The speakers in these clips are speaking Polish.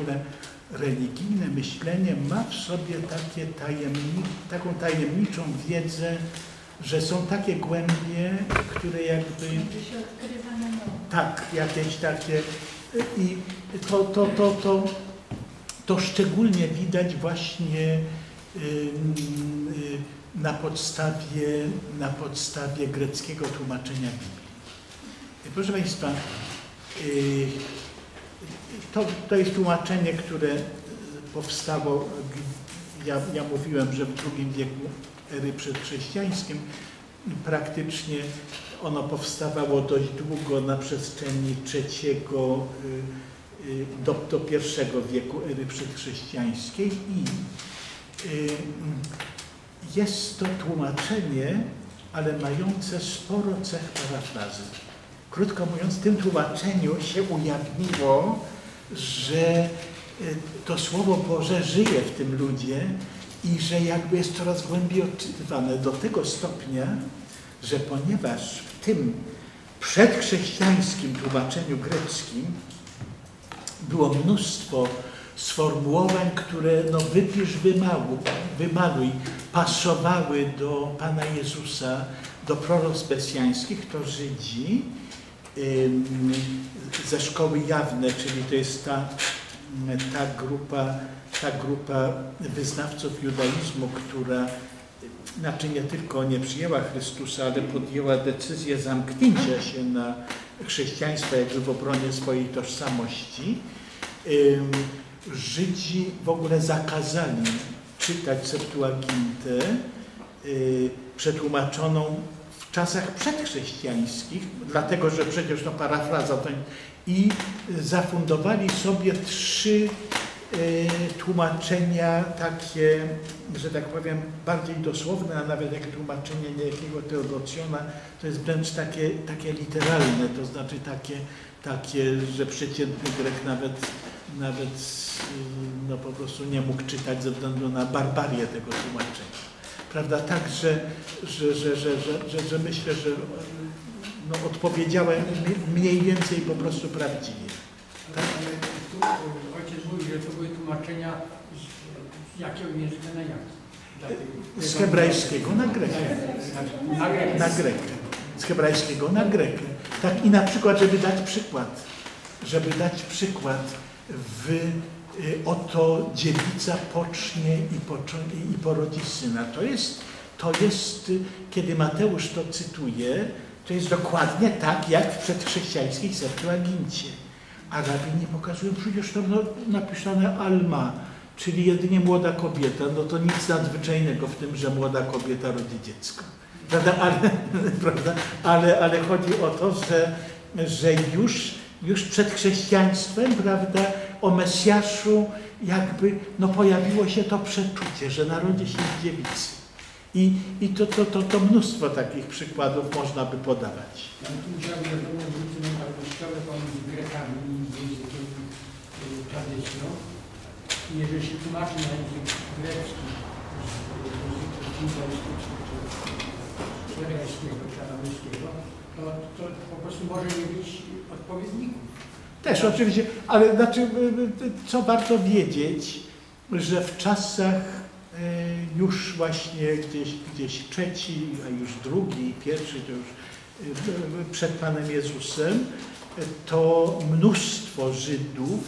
ogóle religijne myślenie ma w sobie takie tajemni taką tajemniczą wiedzę, że są takie głębie, które jakby... Się odkrywa na nowo. Tak, jakieś takie... I to, to, to, to, to szczególnie widać właśnie y, na podstawie, na podstawie greckiego tłumaczenia Biblii. Proszę Państwa, y, to, to jest tłumaczenie, które powstało, ja, ja mówiłem, że w II wieku ery przedchrześcijańskim praktycznie ono powstawało dość długo na przestrzeni trzeciego y, y, do, do pierwszego wieku ery przedchrześcijańskiej i y, jest to tłumaczenie, ale mające sporo cech parafrazy. Krótko mówiąc, w tym tłumaczeniu się ujawniło, że to Słowo Boże żyje w tym ludzie i że jakby jest coraz głębiej odczytywane do tego stopnia, że ponieważ w tym przedchrześcijańskim tłumaczeniu greckim było mnóstwo sformułowań, które no wypisz, wymaluj, wymaluj, pasowały do Pana Jezusa, do proroc to Żydzi ze szkoły jawne, czyli to jest ta, ta, grupa, ta grupa wyznawców judaizmu, która znaczy nie tylko nie przyjęła Chrystusa, ale podjęła decyzję zamknięcia się na chrześcijaństwo jakby w obronie swojej tożsamości. Żydzi w ogóle zakazali czytać Septuagintę y, przetłumaczoną w czasach przedchrześcijańskich, dlatego że przecież to parafraza to i zafundowali sobie trzy y, tłumaczenia takie, że tak powiem, bardziej dosłowne, a nawet jak tłumaczenie niejakiego Teodocjona, to jest wręcz takie, takie literalne, to znaczy takie, takie, że przeciętny Grek nawet, nawet y, no, po prostu nie mógł czytać ze względu na barbarię tego tłumaczenia. Prawda? Tak, że, że, że, że, że, że, myślę, że no, odpowiedziałem mniej więcej po prostu prawdziwie. Tak? Ale tu ojciec mówi, że to były tłumaczenia z, jakiego języka na jaki? Z hebrajskiego na grekę. Na grekę. Z hebrajskiego na grekę. Tak i na przykład, żeby dać przykład, żeby dać przykład w oto dziewica pocznie i, i porodzi syna. To jest, to jest, y, kiedy Mateusz to cytuje, to jest dokładnie tak, jak w przedchrześcijańskiej Septuagincie. A rabini pokazują, przecież tam no, napisane alma, czyli jedynie młoda kobieta, no to nic nadzwyczajnego w tym, że młoda kobieta rodzi dziecko. Prawda? Ale, prawda? ale, ale chodzi o to, że, że już, już przed chrześcijaństwem, prawda, o Mesjaszu jakby no, pojawiło się to przeczucie, że narodzi się z dziewicy. I, i to, to, to, to mnóstwo takich przykładów można by podawać. Ja tu musiałem wiadomo różnicę wartościowe pomiędzy Grekami i językiem y, tradycją. I jeżeli się tłumaczy na język grecki czy hebrajskiego, czy to, to po prostu może nie być odpowiedników. Też oczywiście, ale znaczy, y, y, co warto wiedzieć, że w czasach y, już właśnie gdzieś, gdzieś trzeci, a już drugi, pierwszy to już y, przed Panem Jezusem, y, to mnóstwo Żydów,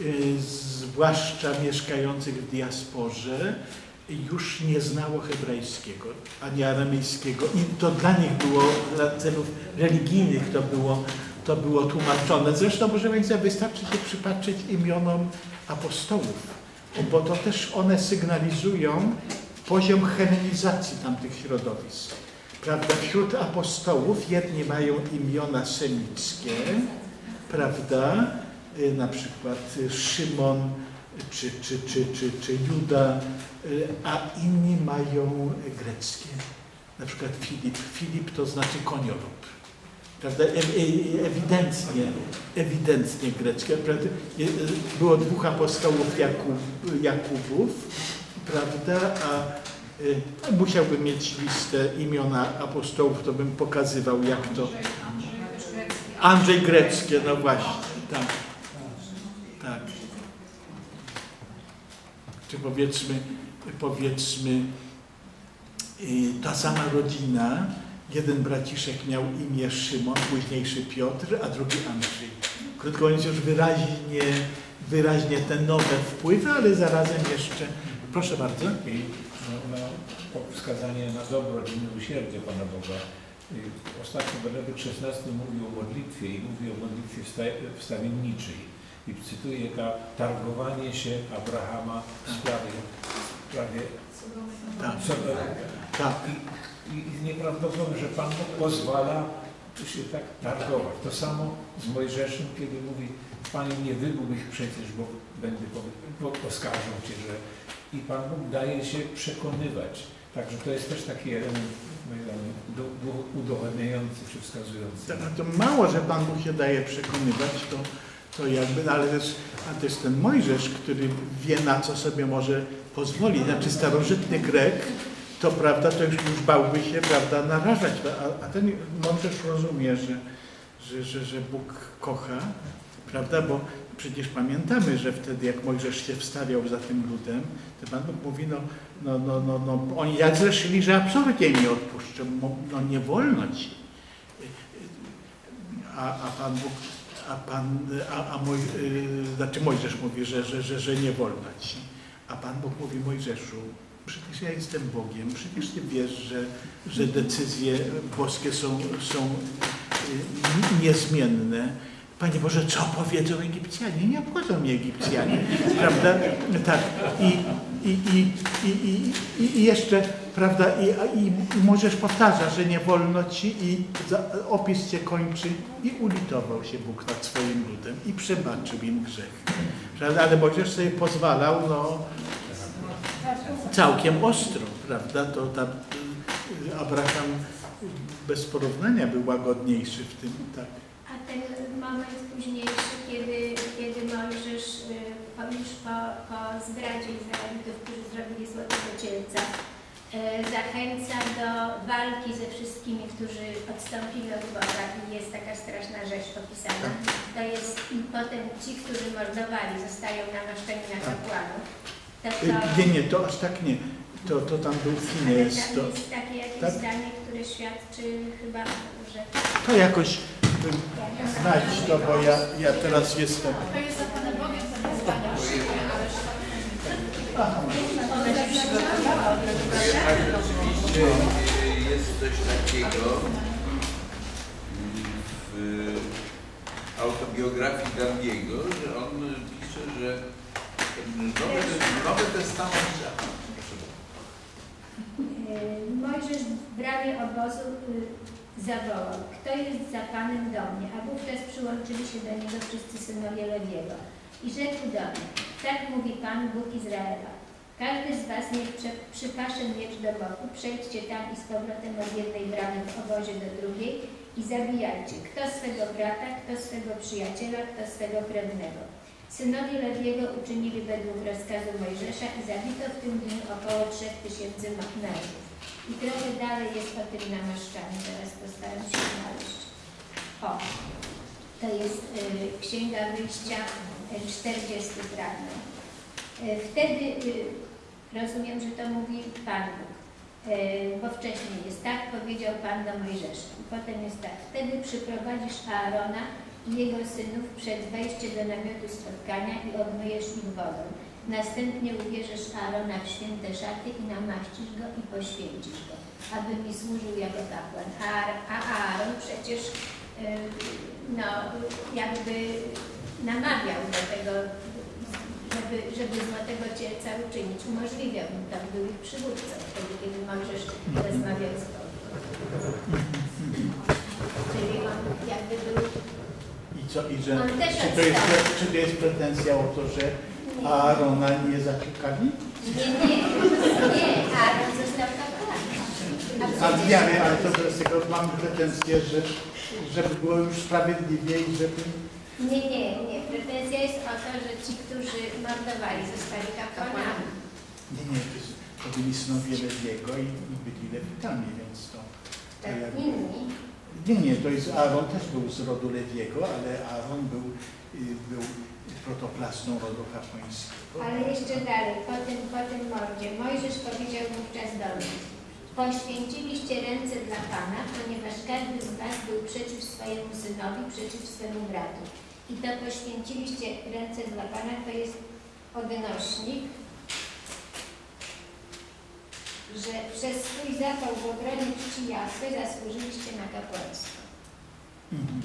y, zwłaszcza mieszkających w diasporze, już nie znało hebrajskiego ani aramejskiego. I to dla nich było, dla celów religijnych to było, to było tłumaczone. Zresztą, Państwa, wystarczy się przypatrzeć imionom apostołów, bo to też one sygnalizują poziom helenizacji tamtych środowisk. Prawda? Wśród apostołów jedni mają imiona semickie, prawda? Y, Na przykład Szymon czy, czy, czy, czy, czy Juda, y, a inni mają greckie. Na przykład Filip. Filip to znaczy koniolub. Prawda? E, e, ewidentnie, ewidentnie greckie. Prawda? Y, Było dwóch apostołów Jakub, Jakubów, prawda? A y, musiałbym mieć listę imiona apostołów, to bym pokazywał, jak to. Andrzej Greckie, no właśnie, tak. Tak. czy powiedzmy, powiedzmy ta sama rodzina, jeden braciszek miał imię Szymon, późniejszy Piotr, a drugi Andrzej. Krótko mówiąc, już wyraźnie, wyraźnie te nowe wpływy, ale zarazem jeszcze, proszę bardzo. I no, na wskazanie na dobro i miłosierdzie Pana Boga. Y, Ostatnio Benedykt XVI mówił o modlitwie i mówi o modlitwie wsta- wstawienniczej. I cytuję ka targowanie się Abrahama w sprawie, w sprawie Tak, tak. I, nieprawdopodobne, że Pan Bóg pozwala tu się tak targować. To samo z Mojżeszem, kiedy mówi Panie nie wygub ich przecież, bo będę bo oskarżą Cię, że i Pan Bóg daje się przekonywać. Także to jest też taki element udowadniający czy wskazujący. Tak, to mało, że Pan Bóg się daje przekonywać, to, to jakby, no ale też, a też ten Mojżesz, który wie na co sobie może pozwolić, znaczy starożytny Grek, to prawda, to już, już bałby się, prawda, narażać, a, a ten Mojżesz rozumie, że, że, że, że Bóg kocha, prawda, bo przecież pamiętamy, że wtedy jak Mojżesz się wstawiał za tym ludem, to Pan Bóg mówi, no, no, no, no, no oni jak zreszli, że absolutnie nie odpuszczą, no nie wolno ci. A, a Pan Bóg, a Pan, a, a Moj, y, znaczy Mojżesz mówi, że, że, że, że nie wolno ci. A Pan Bóg mówi Mojżeszu, przecież ja jestem Bogiem, przecież Ty wiesz, że, że decyzje boskie są, są y, niezmienne. Panie Boże, co powiedzą Egipcjanie? Nie obchodzą mnie Egipcjanie, prawda? Tak. I, i, i, i, i, jeszcze, prawda, i, i, i Mojżesz powtarza, że nie wolno ci i opis się kończy i ulitował się Bóg nad swoim ludem i przebaczył im grzech. Prawda? Ale Mojżesz sobie pozwalał, no, całkiem ostro, prawda? To tam y, Abraham bez porównania był łagodniejszy w tym, tak. A ten moment późniejszy, kiedy, kiedy Mojżesz y, po, już po, po zdradzie Izraelitów, którzy zrobili Złotego Cielca, y, zachęca do walki ze wszystkimi, którzy odstąpili od Boga i jest taka straszna rzecz opisana. To jest i potem ci, którzy mordowali, zostają namaszczeni na kapłanów. To, Y, to, Nie, nie, to aż tak nie. To, to tam był ale tam to, jest takie jakieś tak? zdanie, które świadczy chyba, że to jakoś y, znajdź to, bo ja, ja teraz jestem. To jest za Panem Bogiem, ale Aha. Rzeczywiście y, jest coś takiego w autobiografii Gambiego, że on pisze, że Nowy, Testament... Mojżesz w bramie obozu y, zawołał, kto jest za Panem do mnie, a wówczas przyłączyli się do niego wszyscy synowie Lewiego. I rzekł do mnie, tak mówi Pan, Bóg Izraela. Każdy z was niech przypasze miecz do boku, przejdźcie tam i z powrotem od jednej bramy w obozie do drugiej i zabijajcie, kto swego brata, kto swego przyjaciela, kto swego krewnego. Synowie Lewiego uczynili według rozkazu Mojżesza i zabito w tym dniu około 3000 mężów. I trochę dalej jest o tym namaszczaniu, teraz postaram się znaleźć. O, to jest y, Księga Wyjścia, y, 40 fragment. Y, wtedy y, rozumiem, że to mówi Pan Bóg, y, bo wcześniej jest tak, powiedział Pan do Mojżesza. Potem jest tak, wtedy przyprowadzisz Aarona i jego synów przed wejście do namiotu spotkania i obmyjesz ich wodą. Następnie ubierzesz Aarona w święte szaty i namaścisz go i poświęcisz go, aby mi służył jako kapłan. A, a Aaron przecież y, no, jakby namawiał do tego, żeby, żeby złotego cielca uczynić. Umożliwiał mu to, był ich przywódcą wtedy, kiedy Mojżesz rozmawiał z Bogiem. Czyli on jakby był I co, i że, czy, to jest, odstał. czy to jest pretensja o to, że Aarona nie zaczekali? Nie, nie, nie, Aaron został kapłanem. A przecież- wiemy, ale to z tego mam pretensję, że, żeby było już sprawiedliwie i żeby... Nie, nie, nie. Pretensja jest o to, że ci, którzy mordowali, zostali kapłanami. Nie, nie, to, jest- byli synowie Lewiego i, byli Lewitami, więc to, to Tak, jakby... inni. Nie, nie, to jest Aaron też był z rodu Lewiego, ale Aaron był, y, był protoplastą rodu kapłańskiego. Ale jeszcze dalej, po tym, po tym mordzie, Mojżesz powiedział wówczas do nich, poświęciliście ręce dla Pana, ponieważ każdy z was był przeciw swojemu synowi, przeciw swemu bratu. I to poświęciliście ręce dla Pana, to jest odnośnik, że przez swój zapał w obronie czci Jahwe zasłużyliście na kapłaństwo. Mhm.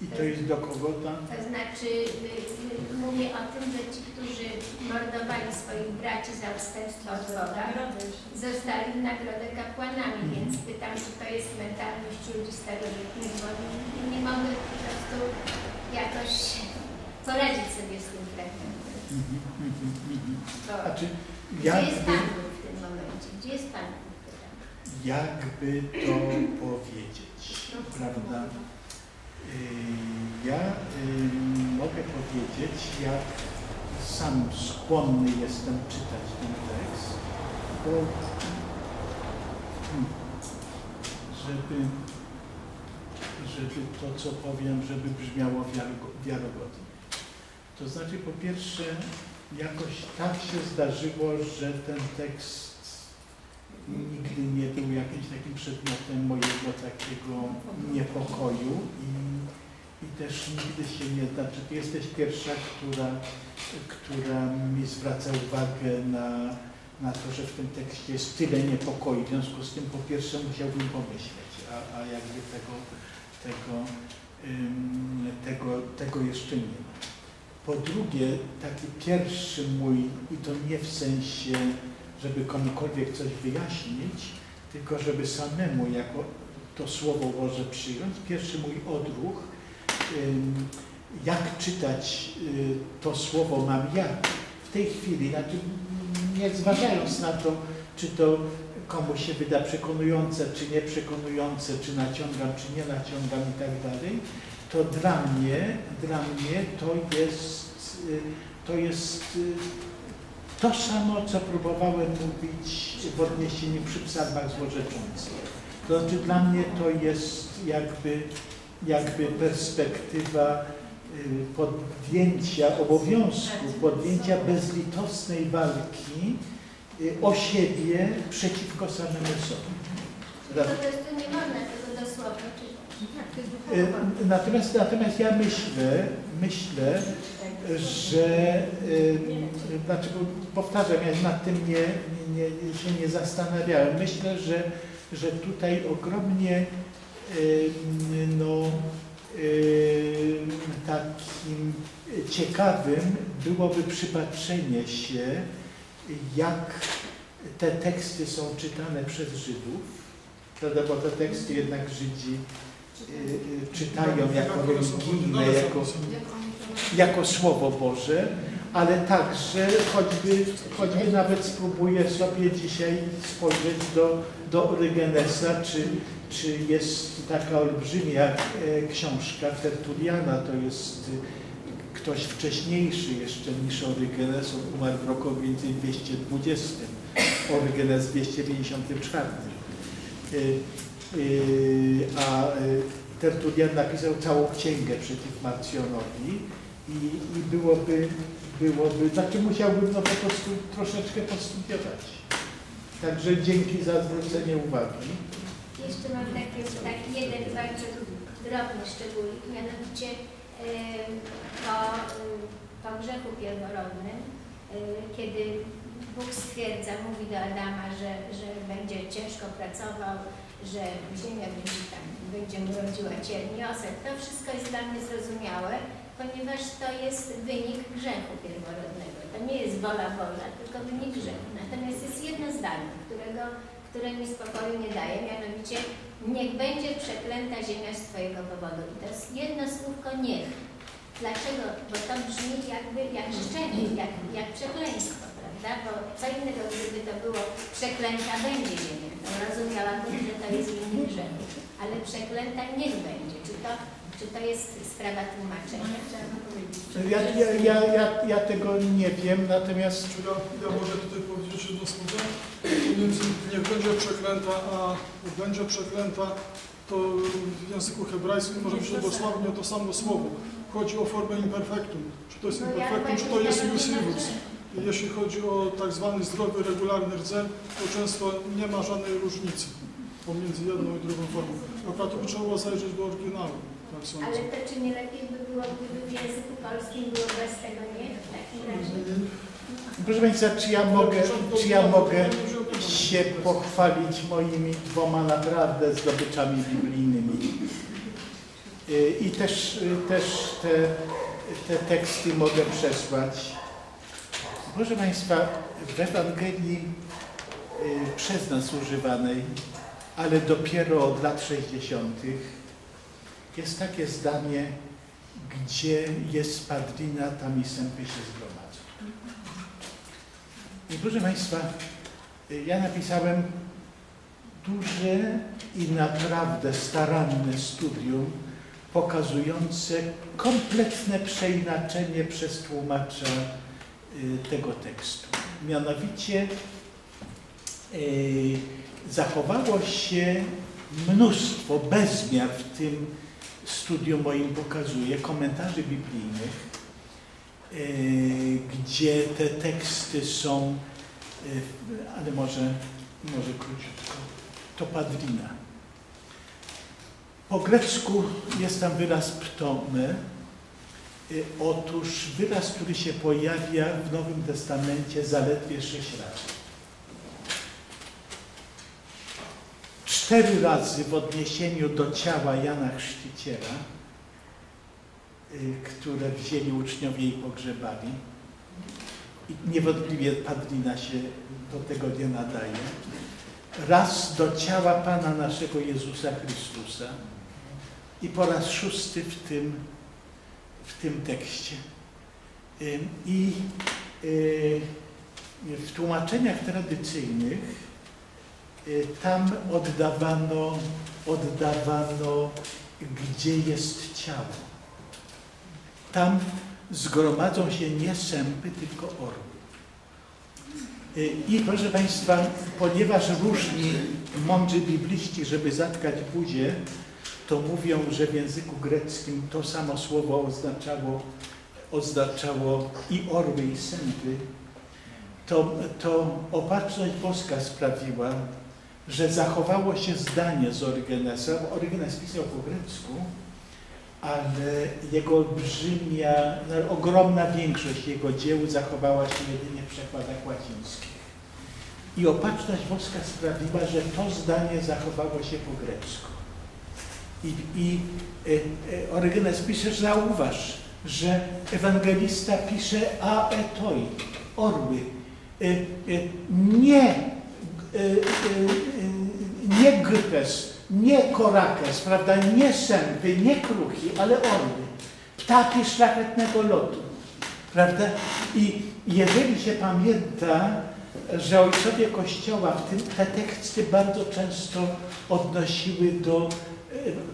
I, I to jest do kogo tam? To znaczy, y, y, mówię o tym, że ci, którzy mordowali swoich braci za odstępstwo od Boga, zostali w nagrodę kapłanami, Mhm. więc pytam, czy to jest mentalność ludzi starożytnych, bo nie, nie mogę po prostu jakoś poradzić sobie z tym fragmentem. Mhm, mhm, mhm. Bo Znaczy, Gdzie jest jakby, Pan Bóg w tym momencie? Gdzie jest Pan Bóg? jakby to powiedzieć, prawda? Y, Ja y, mogę powiedzieć, jak sam skłonny jestem czytać ten tekst, bo hmm, żeby, żeby to, co powiem, żeby brzmiało wiarygo- wiarygodnie. To znaczy, po pierwsze, jakoś tak się zdarzyło, że ten tekst nigdy nie był jakimś takim przedmiotem mojego takiego niepokoju i, i też nigdy się nie, znaczy ty jesteś pierwsza, która, która mi zwraca uwagę na, na to, że w tym tekście jest tyle niepokoju. W związku z tym po pierwsze musiałbym pomyśleć, a, a jakby tego, tego, ym, tego, tego jeszcze nie ma. Po drugie, taki pierwszy mój, i to nie w sensie żeby komukolwiek coś wyjaśnić, tylko żeby samemu jako to Słowo Boże przyjąć. Pierwszy mój odruch, jak czytać y, to Słowo mam ja w tej chwili, znaczy nie zważając na to, czy to komuś się wyda przekonujące, czy nieprzekonujące, czy naciągam, czy nie naciągam i tak dalej, to dla mnie, dla mnie to jest, y, to jest y, to samo, co próbowałem mówić w odniesieniu przy psalmach złorzeczących. To znaczy dla mnie to jest jakby, jakby perspektywa y, podjęcia obowiązku, podjęcia bezlitosnej walki o siebie przeciwko samemu sobie. Po prostu nie można tego dosłownie czytać. Y, Natomiast, natomiast ja myślę, myślę, że y, dlaczego powtarzam, ja nad tym nie, nie, się nie zastanawiałem. Myślę, że, że tutaj ogromnie no, takim ciekawym byłoby przypatrzenie się, jak te teksty są czytane przez Żydów, prawda, bo te teksty jednak Żydzi czytają jako religijne, jako jako Słowo Boże, ale także choćby, choćby nawet spróbuję sobie dzisiaj spojrzeć do, do Orygenesa, czy, czy jest taka olbrzymia e, książka Tertuliana, to jest e, ktoś wcześniejszy jeszcze niż Orygenes, on umarł w roku mniej więcej 220, Orygenes w 254. E, A e, Tertulian napisał całą księgę przeciw Marcjonowi i, i byłoby, byłoby, znaczy musiałbym no po prostu troszeczkę postudiować. Także dzięki za zwrócenie uwagi. Jeszcze mam taki, taki jeden bardzo drobny szczególik, mianowicie po, em, po grzechu pierworodnym, kiedy Bóg stwierdza, mówi do Adama, że, że będzie ciężko pracował, że ziemia będzie tam, będzie mu rodziła cierni osad. To wszystko jest dla mnie zrozumiałe, ponieważ to jest wynik grzechu pierworodnego. To nie jest wola Boża, tylko wynik grzechu. Natomiast jest jedno zdanie, którego, które mi spokoju nie daje, mianowicie niech będzie przeklęta ziemia z Twojego powodu. I to jest jedno słówko niech. Dlaczego? Bo to brzmi jakby jak życzenie, jak, jak przekleństwo, prawda? Bo co innego, gdyby to było przeklęta będzie ziemia. Rozumiałabym, że to jest wynik grzechu. Ale przeklęta niech będzie. Czy to, czy to jest sprawa tłumaczenia? Ja, ja, ja, ja, ja tego nie wiem, natomiast Czy ja, ja może tutaj powiedzieć, jedno słowo? Niech będzie przeklęta, a będzie przeklęta, to w języku hebrajskim może być dosłownie to samo słowo. Chodzi o formę imperfektum. Czy to jest No imperfektum, czy to jest wiem. Jeśli chodzi o tak zwany zdrowy, regularny rdzeń, to często nie ma żadnej różnicy pomiędzy jedną i drugą formą. Akurat tu by trzeba było zajrzeć do oryginału, tak sądzę. Ale to czy nie lepiej by było, gdyby w języku polskim było bez tego nie? W takim razie. Proszę Państwa, czy ja mogę, czy ja mogę się pochwalić moimi dwoma naprawdę zdobyczami biblijnymi? Y, I też, y, też te, te teksty mogę przesłać. Proszę Państwa, w Ewangelii y, przez nas używanej, ale dopiero od lat 60. jest takie zdanie, gdzie jest padrina, tam i sępy się zgromadzą. I proszę Państwa, y, ja napisałem duże i naprawdę staranne studium pokazujące kompletne przeinaczenie przez tłumacza tego tekstu. Mianowicie y, zachowało się mnóstwo, bezmiar w tym studium moim pokazuje, komentarzy biblijnych, y, gdzie te teksty są, y, ale może, może króciutko, to padrina. Po grecku jest tam wyraz ptome. Y, Otóż wyraz, który się pojawia w Nowym Testamencie zaledwie sześć razy. Cztery razy w odniesieniu do ciała Jana Chrzciciela, y, które wzięli uczniowie i pogrzebali. I niewątpliwie padlina się do tego nie nadaje. Raz do ciała Pana naszego Jezusa Chrystusa i po raz szósty w tym, w tym tekście. I y, w tłumaczeniach tradycyjnych y, tam oddawano, oddawano, gdzie jest ciało. Tam zgromadzą się nie sępy, tylko orły. Y, I proszę Państwa, ponieważ różni mądrzy bibliści, żeby zatkać buzię, to mówią, że w języku greckim to samo słowo oznaczało, oznaczało i orły, i sępy, to, to opatrzność boska sprawiła, że zachowało się zdanie z Orygenesa. Orygenes pisał po grecku, ale jego olbrzymia, no, ogromna większość jego dzieł zachowała się jedynie w przekładach łacińskich. I opatrzność boska sprawiła, że to zdanie zachowało się po grecku. I, i e, e, pisze, że zauważ, że ewangelista pisze a etoi, orły. E, e, nie, e, e, nie grypes, nie korakes, prawda, nie sępy, nie kruchi, ale orły. Ptaki szlachetnego lotu, prawda? I jeżeli się pamięta, że ojcowie Kościoła w tym, te teksty bardzo często odnosiły do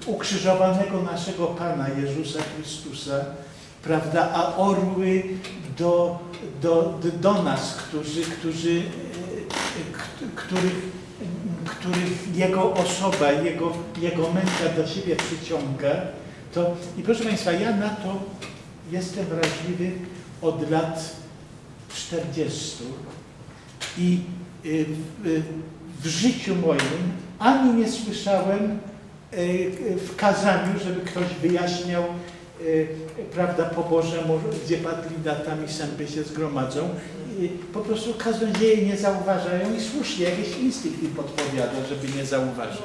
ukrzyżowanego naszego Pana Jezusa Chrystusa, prawda, a orły do, do, do, nas, którzy, którzy, e, których, których Jego osoba, Jego, Jego męka do siebie przyciąga, to i proszę Państwa, ja na to jestem wrażliwy od lat 40 i y, w życiu moim ani nie słyszałem w kazaniu, żeby ktoś wyjaśniał, y, prawda, po Bożemu, gdzie padlina tam i sępy się zgromadzą. Po prostu kaznodzieje nie zauważają i słusznie, jakiś instynkt im podpowiada, żeby nie zauważyć.